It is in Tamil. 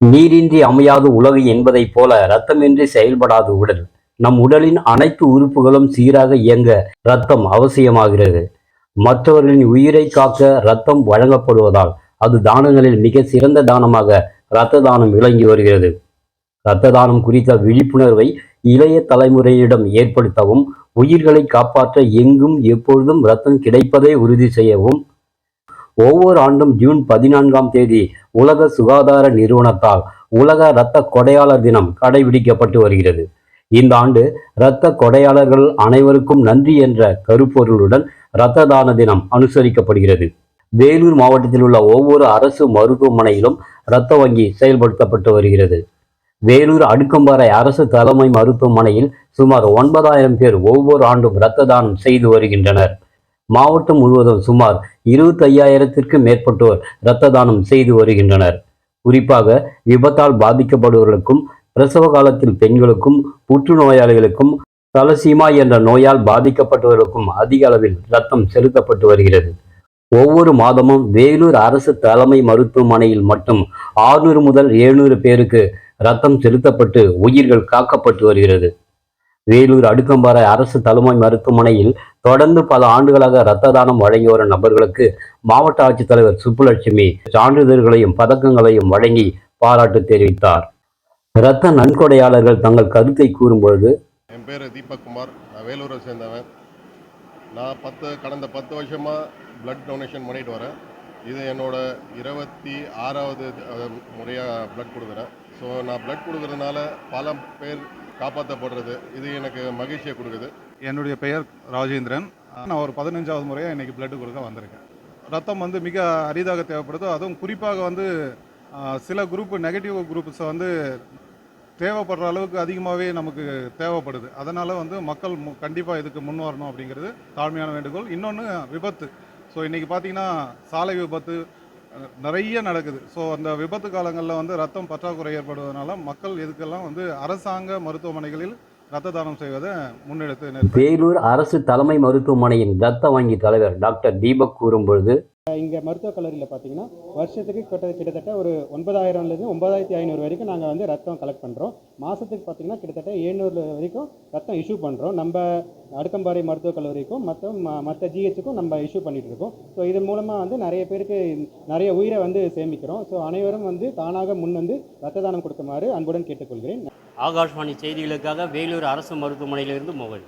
நீரின்றி அமையாது உலகு என்பதைப் போல இரத்தமின்றி செயல்படாது உடல். நம் உடலின் அனைத்து உறுப்புகளும் சீராக இயங்க இரத்தம் அவசியமாகிறது. மற்றவர்களின் உயிரை காக்க இரத்தம் வழங்கப்படுவதால் அது தானங்களில் மிக சிறந்த தானமாக இரத்த தானம் விளங்கி வருகிறது. இரத்த தானம் குறித்த விழிப்புணர்வை இளைய தலைமுறையிடம் ஏற்படுத்தவும் உயிர்களை காப்பாற்ற எங்கும் எப்பொழுதும் இரத்தம் கிடைப்பதை உறுதி செய்யவும் ஒவ்வொரு ஆண்டும் ஜூன் பதினான்காம் தேதி உலக சுகாதார நிறுவனத்தால் உலக இரத்த கொடையாளர் தினம் கடைபிடிக்கப்பட்டு வருகிறது. இந்த ஆண்டு இரத்த கொடையாளர்கள் அனைவருக்கும் நன்றி என்ற கருப்பொருளுடன் இரத்த தான தினம் அனுசரிக்கப்படுகிறது. வேலூர் மாவட்டத்தில் உள்ள ஒவ்வொரு அரசு மருத்துவமனையிலும் இரத்த வங்கி செயல்படுத்தப்பட்டு வருகிறது. வேலூர் அடுக்கம்பாறை அரசு தலைமை மருத்துவமனையில் சுமார் ஒன்பதாயிரம் பேர் ஒவ்வொரு ஆண்டும் இரத்த தானம் செய்து வருகின்றனர். மாவட்டம் முழுவதும் சுமார் இருபத்தையாயிரத்திற்கும் மேற்பட்டோர் இரத்த தானம் செய்து வருகின்றனர். குறிப்பாக விபத்தால் பாதிக்கப்படுபவர்களுக்கும் பிரசவ காலத்தில் பெண்களுக்கும் புற்றுநோயாளிகளுக்கும் தலசீமா என்ற நோயால் பாதிக்கப்பட்டவர்களுக்கும் அதிக அளவில் ரத்தம் செலுத்தப்பட்டு வருகிறது. ஒவ்வொரு மாதமும் வேலூர் அரசு தலைமை மருத்துவமனையில் மட்டும் ஆறுநூறு முதல் எழுநூறு பேருக்கு ரத்தம் செலுத்தப்பட்டு உயிர்கள் காக்கப்பட்டு வருகிறது. வேலூர் அடுக்கம்பாறை அரசு தலைமை மருத்துவமனையில் தொடர்ந்து பல ஆண்டுகளாக இரத்த தானம் வழங்கி வரும் நபர்களுக்கு மாவட்ட ஆட்சித்தலைவர் சுப்புலட்சுமி சான்றிதழ்களையும் பதக்கங்களையும் வழங்கி பாராட்டு தெரிவித்தார். இரத்த நன்கொடையாளர்கள் தங்கள் கருத்தை கூறும்பொழுது என் பேர் தீபக் குமார் நான் வேலூரை சேர்ந்தவன். நான் பத்து கடந்த பத்து வருஷமாக பிளட் டொனேஷன் பண்ணிட்டு வரேன். இது என்னோட இருபத்தி ஆறாவது முறையாக பிளட் கொடுக்குறேன். ஸோ நான் பிளட் கொடுக்குறதுனால பல பேர் காப்பாற்றப்படுறது இது எனக்கு மகிழ்ச்சியை கொடுக்குது. என்னுடைய பெயர் ராஜேந்திரன். நான் ஒரு பதினஞ்சாவது முறையாக இன்றைக்கி பிளட்டு கொடுக்க வந்திருக்கேன். ரத்தம் வந்து மிக அரிதாக தேவைப்படுது. அதுவும் குறிப்பாக வந்து சில குரூப்பு நெகட்டிவ் குரூப்ஸை வந்து தேவைப்படுற அளவுக்கு அதிகமாகவே நமக்கு தேவைப்படுது. அதனால் வந்து மக்கள் கண்டிப்பாக இதுக்கு முன் வரணும் அப்படிங்கிறது தாழ்மையான வேண்டுகோள். இன்னொன்று விபத்து. ஸோ இன்றைக்கி பார்த்தீங்கன்னா சாலை விபத்து நிறைய நடக்குது. ஸோ அந்த விபத்து காலங்களில் வந்து ரத்தம் பற்றாக்குறை ஏற்படுவதனால மக்கள் இதுக்கெல்லாம் வந்து அரசாங்க மருத்துவமனைகளில் ரத்த தானம் செய்வதை முன்னெடுத்து வேலூர் அரசு தலைமை மருத்துவமனையின் ரத்த வங்கி தலைவர் டாக்டர் தீபக் கூறும்பொழுது இங்கே மருத்துவக் கல்லூரியில் பார்த்தீங்கன்னா வருஷத்துக்கு கிட்ட கிட்டத்தட்ட ஒரு ஒன்பதாயிரம்லேருந்து ஒன்பதாயிரத்தி ஐநூறு வரைக்கும் நாங்கள் வந்து ரத்தம் கலெக்ட் பண்ணுறோம் மாதத்துக்கு பார்த்தீங்கன்னா கிட்டத்தட்ட ஏழ்நூறு வரைக்கும் ரத்தம் இஷ்யூ பண்ணுறோம் நம்ம அடுக்கம்பாறை மருத்துவக் கல்லூரிக்கும் மற்ற மற்ற ஜிஹெச்சுக்கும் நம்ம இஷ்யூ பண்ணிகிட்டு இருக்கோம். ஸோ இது மூலமாக வந்து நிறைய பேருக்கு நிறைய உயிரை வந்து சேமிக்கிறோம். ஸோ அனைவரும் வந்து தானாக முன் வந்து ரத்த தானம் கொடுக்குமாறு அன்புடன் கேட்டுக்கொள்கிறேன். ஆகாஷ்வாணி செய்திகளுக்காக வேலூர் அரசு மருத்துவமனையிலிருந்து மோகன்.